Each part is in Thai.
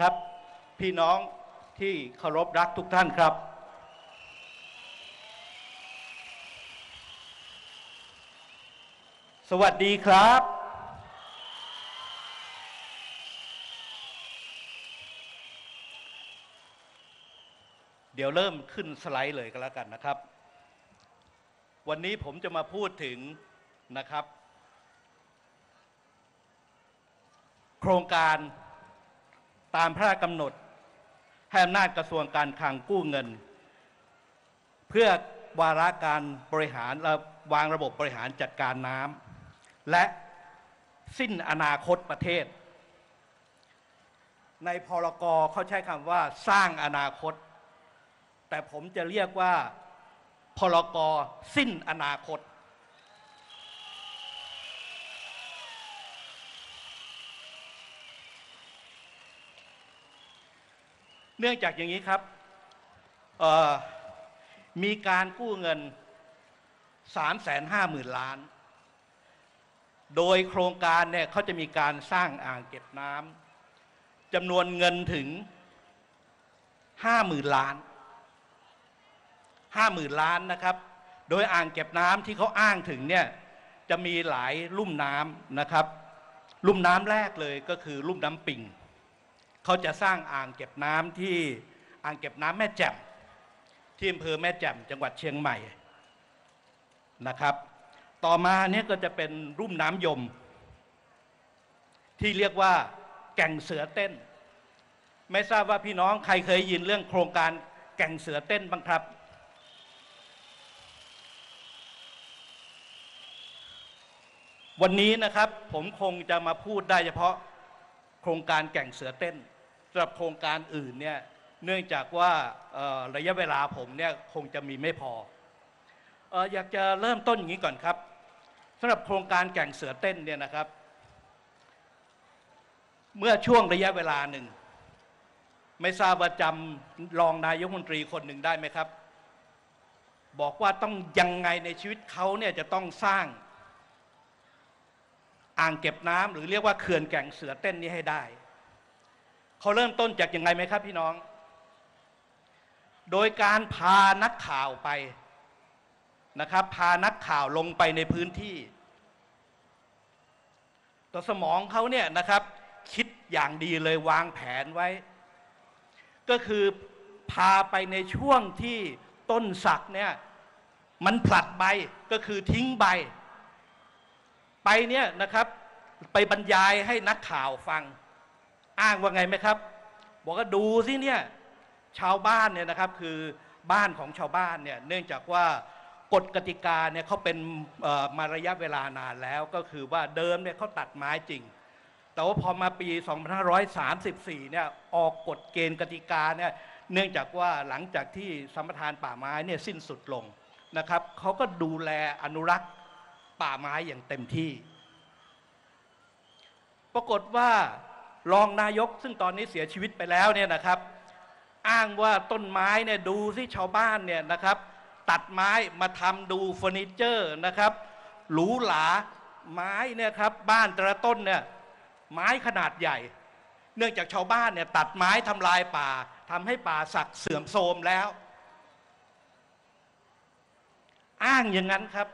ครับ พี่น้องที่เคารพรักทุกท่านครับ สวัสดีครับ เดี๋ยวเริ่มขึ้นสไลด์เลยก็แล้วกันนะครับ วันนี้ผมจะมาพูดถึงนะครับ โครงการ ตามพระราชกำหนดให้อำนาจกระทรวงการคลังกู้เงิน เพื่อวาระการบริหารและวางระบบบริหารจัดการน้ำและสิ้นอนาคตประเทศ ในพรกเขาใช้คำว่าสร้างอนาคต แต่ผมจะเรียกว่าพรกสิ้นอนาคต เนื่องจากอย่างนี้ครับมีการกู้เงิน 3 5 0 0 0 0 ล้าน โดยโครงการเนี่ยเขาจะมีการสร้างอ่างเก็บน้ำจำนวนเงินถึง 50,000 ล้าน 50,000 ล้านนะครับ โดยอ่างเก็บน้ำที่เขาอ้างถึงเนี่ยจะมีหลายลุ่มน้ำนะครับ ลุ่มน้ำแรกเลยก็คือลุ่มน้ำปิง เขาจะสร้างอ่างเก็บน้ำที่อ่างเก็บน้ำแม่แจ่มที่อำเภอแม่แจ่มจังหวัดเชียงใหม่นะครับ ต่อมาเนี่ยก็จะเป็นรุ่มน้ำยม ที่เรียกว่าแก่งเสือเต้น ไม่ทราบว่าพี่น้องใครเคยยินเรื่องโครงการแก่งเสือเต้นบ้างครับวันนี้นะครับผมคงจะมาพูดได้เฉพาะโครงการแก่งเสือเต้นำหรับโครงการอื่นเนี่ยเนื่องจากว่าระยะเวลาผมเนี่ยคงจะมีไม่พออออยากจะเริ่มต้นอย่างนี้ก่อนครับสำหรับโครงการแก่งเสือเต้นเนี่ยนะครับ เมื่อช่วงระยะเวลาหนึ่ง ไม่ทราบว่าจำรองนายกมนตรีคนหนึ่งได้ไหมครับ บอกว่าต้องยังไงในชีวิตเขาเนี่ยจะต้องสร้าง อ่างเก็บน้ำหรือเรียกว่าเขื่อนแก่งเสือเต้นนี้ให้ได้ เขาเริ่มต้นจากยังไงไหมครับพี่น้อง โดยการพานักข่าวไปนะครับ พานักข่าวลงไปในพื้นที่ตัวสมองเขาเนี่ยนะครับ คิดอย่างดีเลยวางแผนไว้ ก็คือพาไปในช่วงที่ต้นสักเนี่ยมันผลัดใบก็คือทิ้งใบ ไปเนี่ยนะครับ ไปบรรยายให้นักข่าวฟัง อ้างว่าไงไหมครับ บอกว่าดูสิเนี่ยชาวบ้านเนี่ยนะครับคือบ้านของชาวบ้านเนี่ยเนื่องจากว่ากฎกติกาเนี่ยเขาเป็นมาระยะเวลานานแล้วก็คือว่าเดิมเนี่ยเขาตัดไม้จริง แต่ว่าพอมาปี 2534 เนี่ยออกกฎเกณฑ์กติกาเนี่ยเนื่องจากว่าหลังจากที่สมปทานป่าไม้เนี่ยสิ้นสุดลงนะครับเขาก็ดูแลอนุรักษ์ป่าไม้อย่างเต็มที่ ปรากฏว่า รองนายกซึ่งตอนนี้เสียชีวิตไปแล้วเนี่ยนะครับ อ้างว่าต้นไม้เนี่ยดูสิชาวบ้านเนี่ยนะครับ ตัดไม้มาทำดูเฟอร์นิเจอร์นะครับหรูหราไม้เนี่ยครับบ้านแต่ละต้นเนี่ยไม้ขนาดใหญ่ เนื่องจากชาวบ้านเนี่ยตัดไม้ทำลายป่าทำให้ป่าสักเสื่อมโทรมแล้ว อ้างอย่างนั้นครับ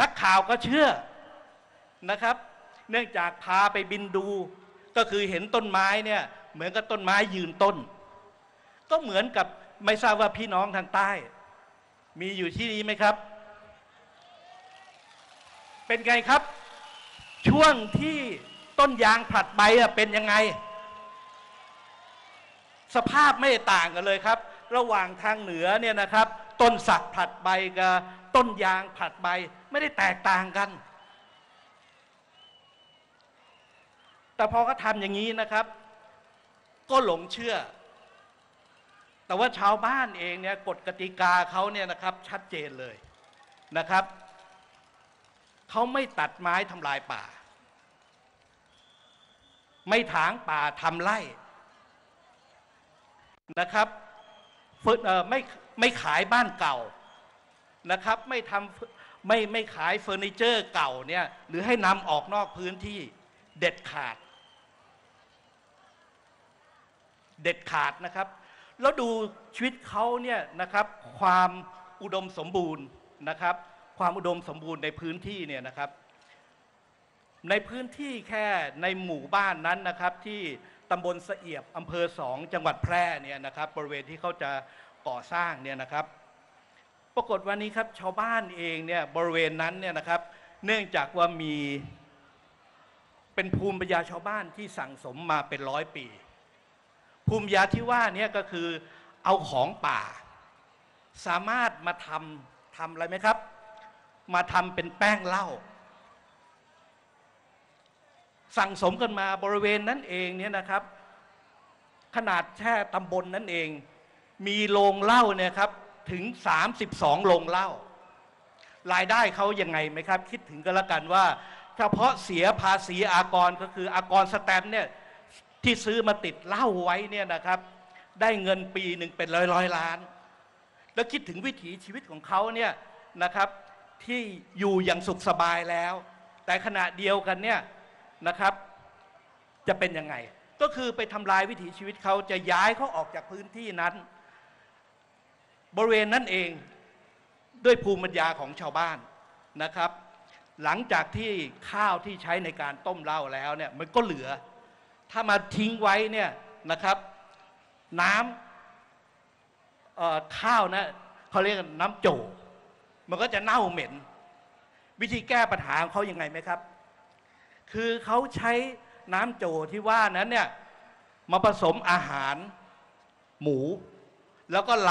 นักข่าวก็เชื่อนะครับ เนื่องจากพาไปบินดู ก็คือเห็นต้นไม้เนี่ยเหมือนกับต้นไม้ยืนต้น ก็เหมือนกับไม่ทราบว่าพี่น้องทางใต้ มีอยู่ที่นี้ไหมครับ เป็นไงครับ ช่วงที่ต้นยางผลัดใบอะเป็นยังไง สภาพไม่ต่างกันเลยครับ ระหว่างทางเหนือเนี่ยนะครับ ต้นสักผลัดใบกับต้นยางผลัดใบไม่ได้แตกต่างกัน แต่พอเขาทำอย่างนี้นะครับ ก็หลงเชื่อ แต่ว่าชาวบ้านเองเนี่ยกฎกติกาเขาเนี่ยนะครับชัดเจนเลยนะครับเขาไม่ตัดไม้ทำลายป่า ไม่ถางป่าทำไร่นะครับไม่ไม่ขายบ้านเก่านะครับ ไม่ทำไม่ไม่ขายเฟอร์นิเจอร์เก่าเนี่ยหรือให้นำออกนอกพื้นที่เด็ดขาด เด็ดขาดนะครับ แล้วดูชีวิตเขาเนี่ยนะครับความอุดมสมบูรณ์นะครับ ความอุดมสมบูรณ์ในพื้นที่เนี่ยนะครับ ในพื้นที่แค่ในหมู่บ้านนั้นนะครับ ที่ตำบลสะเอียบอำเภอสองจังหวัดแพร่เนี่ยนะครับ บริเวณที่เขาจะก่อสร้างเนี่ยนะครับ ปรากฏวันนี้ครับชาวบ้านเองเนี่ยบริเวณนั้นเนี่ยนะครับ เนื่องจากว่ามีเป็นภูมิปัญญาชาวบ้านที่สั่งสมมาเป็นร้อยปี ภูมิปัญญาที่ว่าเนี่ยก็คือเอาของป่า สามารถมาทำทำอะไรไหมครับ มาทำเป็นแป้งเหล้าสั่งสมกันมาบริเวณนั้นเองเนี่ยนะครับ ขนาดแค่ตำบลนั้นเอง มีโรงเหล้าเนี่ยครับถึง 32โรงเหล้ารายได้เขายังไงไหมครับ คิดถึงก็แล้วกันว่า เฉพาะเสียภาษีอากรก็คืออากรสแตมป์เนี่ย ที่ซื้อมาติดเหล้าไว้เนี่ยนะครับ ได้เงินปีหนึ่งเป็นร้อยร้อยล้าน แล้วคิดถึงวิถีชีวิตของเขาเนี่ยนะครับที่อยู่อย่างสุขสบายแล้ว แต่ขณะเดียวกันเนี่ยนะครับ จะเป็นยังไง ก็คือไปทำลายวิถีชีวิตเขาจะย้ายเขาออกจากพื้นที่นั้น บริเวณนั้นเองด้วยภูมิปัญญาของชาวบ้านนะครับ หลังจากที่ข้าวที่ใช้ในการต้มเหล้าแล้วเนี่ยมันก็เหลือ ถ้ามาทิ้งไว้เนี่ยนะครับ น้ำข้าวนะเขาเรียกน้ำโจ มันก็จะเน่าเหม็น วิธีแก้ปัญหาของเขายังไงไหมครับ คือเขาใช้น้ำโจที่ว่านั้นเนี่ยมาผสมอาหารหมู แล้วก็ล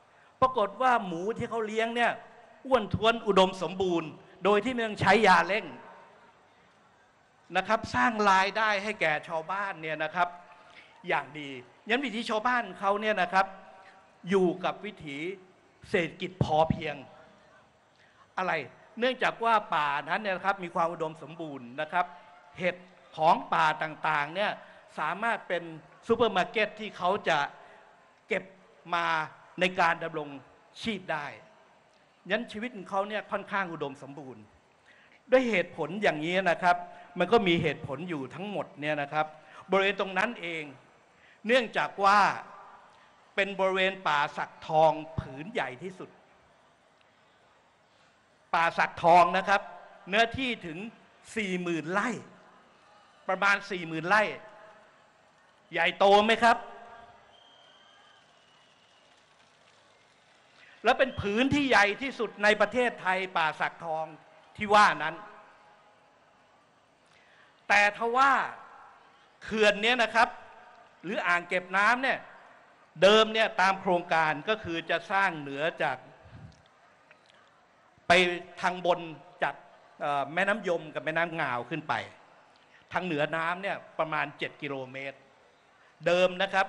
ำปรากฏว่าหมูที่เขาเลี้ยงเนี่ยอ้วนท้วนอุดมสมบูรณ์ โดยที่ไม่ต้องใช้ยาเร่ง นะครับสร้างรายได้ให้แก่ชาวบ้านเนี่ยนะครับอย่างดียันวิถีชาวบ้านเขาเนี่ยนะครับอยู่กับวิถีเศรษฐกิจพอเพียง อะไรเนื่องจากว่าป่านั้นเนี่ยครับมีความอุดมสมบูรณ์นะครับ เห็ดของป่าต่างๆเนี่ยสามารถเป็นซูเปอร์มาร์เก็ตที่เขาจะเก็บมาในการดำรงชีพได้ยันชีวิตของเขาเนี่ยค่อนข้างอุดมสมบูรณ์ ด้วยเหตุผลอย่างนี้นะครับ มันก็มีเหตุผลอยู่ทั้งหมดเนี่ยนะครับ บริเวณตรงนั้นเอง เนื่องจากว่าเป็นบริเวณป่าสักทองผืนใหญ่ที่สุด ป่าสักทองนะครับ เนื้อที่ถึง40,000ไร่ ประมาณ40,000ไร่ ใหญ่โตไหมครับ และเป็นผืนที่ใหญ่ที่สุดในประเทศไทยป่าสักทองที่ว่านั้น แต่ทว่าเขื่อนเนี้ยนะครับ หรืออ่างเก็บน้ำเนี่ยเดิมเนี่ยตามโครงการก็คือจะสร้างเหนือจาก ไปทางบนจากแม่น้ำยมกับแม่น้ำงาวขึ้นไป ทางเหนือน้ำเนี่ยประมาณ 7 กิโลเมตร เดิมนะครับ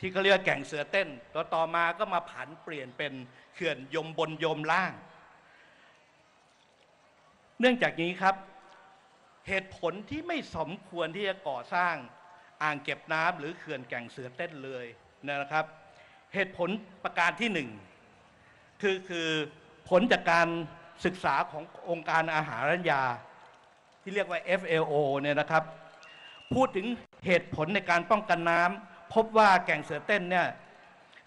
ที่เขาเรียกว่าแก่งเสือเต้นต่อต่อมาก็มาผันเปลี่ยนเป็นเขื่อนยมบนยมล่าง เนื่องจากนี้ครับ เหตุผลที่ไม่สมควรที่จะก่อสร้างอ่างเก็บน้ำหรือเขื่อนแก่งเสือเต้นเลยนะครับ เหตุผลประการที่หนึ่งคือคือผลจากการศึกษาขององค์การอาหารและยา ที่เรียกว่า FAO เนี่ยนะครับ พูดถึงเหตุผลในการป้องกันน้ำพบว่าแก่งเสือเต้นเนี่ย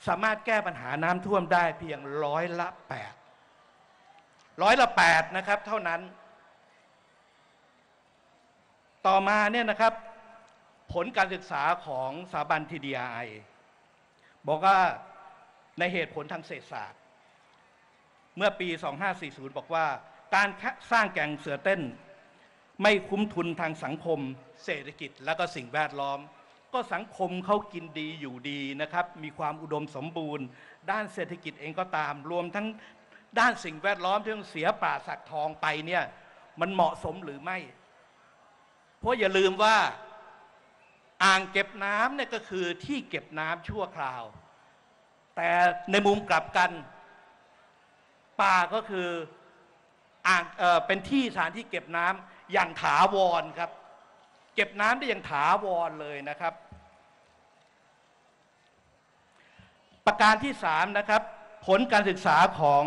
สามารถแก้ปัญหาน้ำท่วมได้เพียงร้อยละแปดร้อยละแปดนะครับ เท่านั้น ต่อมาเนี่ยนะครับผลการศึกษาของสถาบัน TDI บอกว่าในเหตุผลทางเศรษฐศาสตร์ เมื่อปี 2540 บอกว่าการสร้างแก่งเสือเต้น ไม่คุ้มทุนทางสังคม เศรษฐกิจและก็สิ่งแวดล้อม ก็สังคมเขากินดีอยู่ดีนะครับ มีความอุดมสมบูรณ์ ด้านเศรษฐกิจเองก็ตาม รวมทั้งด้านสิ่งแวดล้อมที่ต้องเสียป่าสักทองไปเนี่ยมันเหมาะสมหรือไม่ เพราะอย่าลืมว่าอ่างเก็บน้ำเนี่ยก็คือที่เก็บน้ำชั่วคราว แต่ในมุมกลับกัน ป่าก็คืออ่างเออเป็นที่สถานที่เก็บน้ำอย่างถาวรครับ เก็บน้ำได้อย่างถาวรเลยนะครับ ประการที่สามนะครับ ผลการศึกษาของ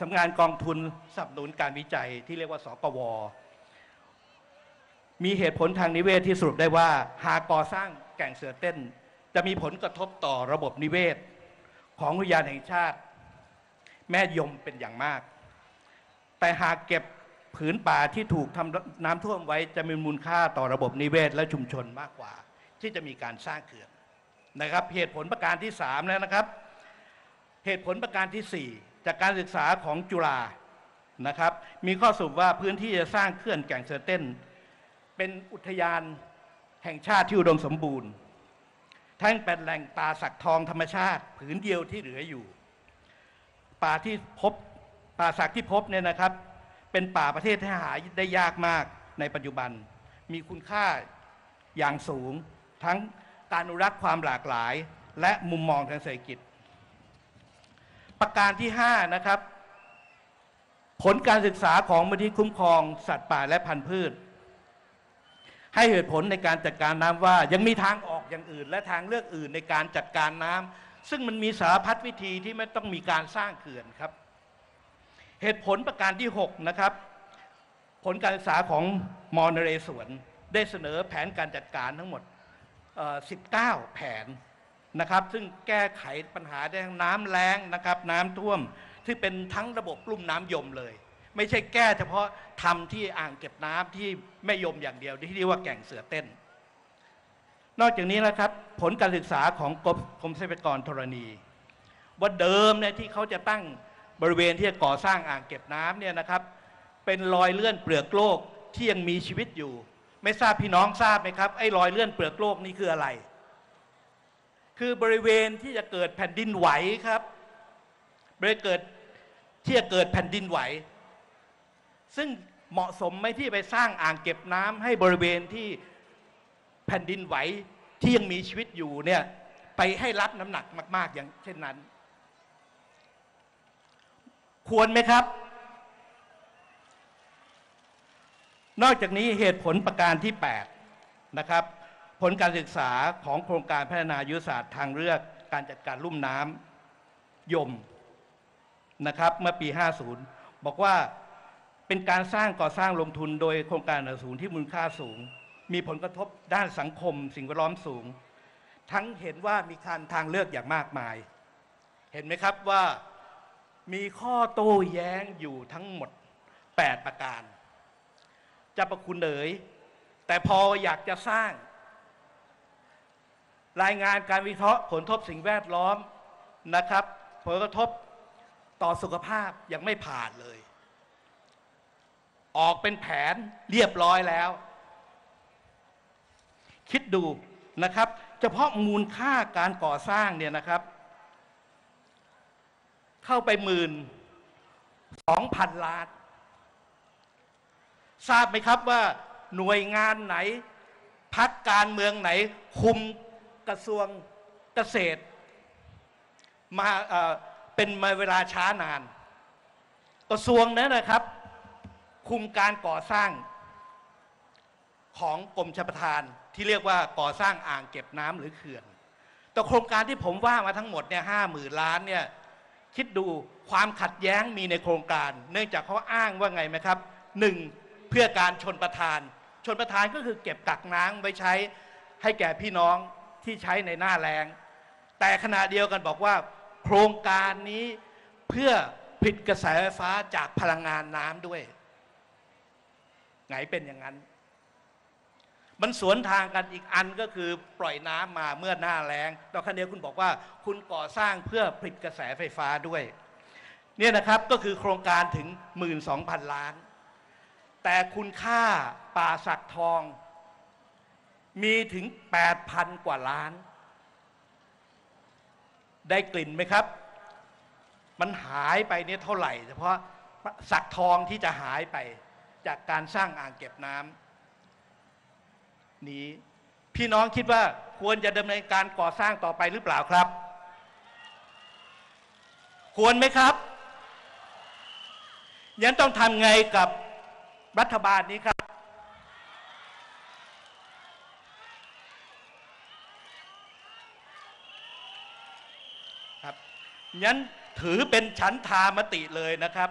สำนักงานกองทุนสนับสนุนการวิจัยที่เรียกว่าสกว มีเหตุผลทางนิเวศที่สรุปได้ว่า หากก่อสร้างแก่งเสือเต้น จะมีผลกระทบต่อระบบนิเวศ ของอุทยานแห่งชาติ แม่ยมเป็นอย่างมาก แต่หากเก็บผืนป่าที่ถูกทำน้ำท่วมไว้จะมีมูลค่าต่อระบบนิเวศและชุมชนมากกว่า ที่จะมีการสร้างเขื่อนนะครับ เหตุผลประการที่3แล้วนะครับ เหตุผลประการทีสี่4 จากการศึกษาของจุฬานะครับ มีข้อสรุปว่าพื้นที่จะสร้างเขื่อนแก่งเสือเต้น เป็นอุทยานแห่งชาติที่อุดมสมบูรณ์ ทั้งเป็นแหล่งป่าสักทองธรรมชาติ ผืนเดียวที่เหลืออยู่ ป่าที่พบป่าสักที่พบเนี่ยนะครับ เป็นป่าประเทศที่หาได้ยากมากในปัจจุบัน มีคุณค่าอย่างสูง ทั้งการอนุรักษ์ความหลากหลาย และมุมมองทางเศรษฐกิจ ประการที่ 5 นะครับ ผลการศึกษาของมูลที่คุ้มครอง สัตว์ป่าและพันธุ์พืช ให้เหตุผลในการจัดการน้ำว่า ยังมีทางออกอย่างอื่น และทางเลือกอื่นในการจัดการน้ำซึ่งมันมีสารพัดวิธีที่ไม่ต้องมีการสร้างเขื่อนครับ เหตุผลประการที่ 6 นะครับ ผลการศึกษาของมอนเรศวรได้เสนอแผนการจัดการทั้งหมด 19 แผนนะครับ ซึ่งแก้ไขปัญหาได้ทั้งน้ำแล้งนะครับ น้ำท่วมที่เป็นทั้งระบบลุ่มน้ำยมเลย ไม่ใช่แก้เฉพาะทำที่อ่างเก็บน้ำที่แม่ยมอย่างเดียวที่เรียกว่าแก่งเสือเต้น นอกจากนี้นะครับ ผลการศึกษาของกรมกรมทรัพยากรธรณี ว่าเดิมเนี่ยที่เขาจะตั้งบริเวณที่จะก่อสร้างอ่างเก็บน้ำเนี่ยนะครับ เป็นรอยเลื่อนเปลือกโลกที่ยังมีชีวิตอยู่ ไม่ทราบพี่น้องทราบไหมครับไอ้รอยเลื่อนเปลือกโลกนี่คืออะไร คือบริเวณที่จะเกิดแผ่นดินไหวครับบริเวณเกิดที่จะเกิดแผ่นดินไหว ซึ่งเหมาะสมไหมที่ไปสร้างอ่างเก็บน้ำให้บริเวณที่แผ่นดินไหวที่ยังมีชีวิตอยู่เนี่ยไปให้รับน้ำหนักมาก ๆ อย่างเช่นนั้น ควรไหมครับ นอกจากนี้เหตุผลประการที่ 8 นะครับ ผลการศึกษาของโครงการพัฒนายุทธศาสตร์ทางเลือกการจัดการลุ่มน้ำยมนะครับ เมื่อปี 50 บอกว่า เป็นการสร้างก่อสร้างลงทุนโดยโครงการอสูงที่มูลค่าสูง มีผลกระทบด้านสังคม สิ่งแวดล้อมสูง ทั้งเห็นว่ามีการทางเลือกอย่างมากมาย เห็นไหมครับว่ามีข้อโต้แย้งอยู่ทั้งหมด 8 ประการจะประคุณเอ๋ยแต่พออยากจะสร้าง รายงานการวิเคราะห์ผลกระทบสิ่งแวดล้อมนะครับ ผลกระทบต่อสุขภาพยังไม่ผ่านเลย ออกเป็นแผนเรียบร้อยแล้ว คิดดูนะครับ เฉพาะมูลค่าการก่อสร้างเนี่ยนะครับ เข้าไปหมื่นสองพันล้าน ทราบไหมครับว่าหน่วยงานไหนพักการเมืองไหน คุมกระทรวงเกษตร มาเอ่อเป็นมาเวลาช้านาน กระทรวงนั้นนะครับ คุมการก่อสร้างของกรมชลประทานที่เรียกว่าก่อสร้างอ่างเก็บน้ำหรือเขื่อน แต่โครงการที่ผมว่ามาทั้งหมดเนี่ยห้าหมื่นล้านเนี่ยคิดดูความขัดแย้งมีในโครงการ เนื่องจากเขาอ้างว่าไงไหมครับหนึ่งเพื่อการชนประทาน ชนประทานก็คือเก็บกักน้ำไว้ใช้ให้แก่พี่น้องที่ใช้ในหน้าแรงแต่ขณะเดียวกันบอกว่า โครงการนี้เพื่อผลิตกระแสไฟฟ้าจากพลังงานน้ำด้วย ไงเป็นอย่างนั้น มันสวนทางกันอีกอันก็คือปล่อยน้ำมาเมื่อหน้าแล้งตอนคันเดียวคุณบอกว่าคุณก่อสร้างเพื่อผลิตกระแสไฟฟ้าด้วย เนี่ยนะครับก็คือโครงการถึง 12,000 ล้าน แต่คุณค่าป่าสักทอง มีถึง 8,000 กว่าล้าน ได้กลิ่นไหมครับ มันหายไปเนี่ยเท่าไหร่ เฉพาะสักทองที่จะหายไป จากการสร้างอ่างเก็บน้ำนี้ พี่น้องคิดว่าควรจะดำเนินการก่อสร้างต่อไปหรือเปล่าครับ ควรไหมครับยังต้องทำไงกับรัฐบาลนี้ครับ ครับยันถือเป็นฉันทามติเลยนะครับ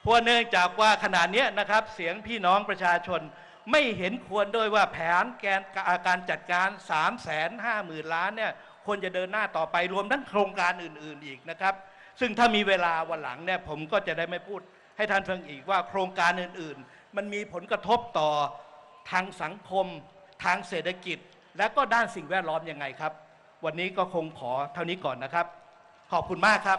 เพราะเนื่องจากว่าขณะนี้นะครับเสียงพี่น้องประชาชนไม่เห็นควรโดวยว่าแผนแกนการจัดการ 3 5 0 0 0 0 ล้านเนี่ยควรจะเดินหน้าต่อไปรวมทั้งโครงการอื่น ๆอีกนะครับ ซึ่งถ้ามีเวลาวันหลังเนี่ยผมก็จะได้ไม่พูดให้ท่านฟังอีกว่าโครงการอื่น ๆ มันมีผลกระทบต่อทางสังคม ทางเศรษฐกิจ และก็ด้านสิ่งแวดล้อมยังไงครับ วันนี้ก็คงขอเท่านี้ก่อนนะครับ ขอบคุณมากครับ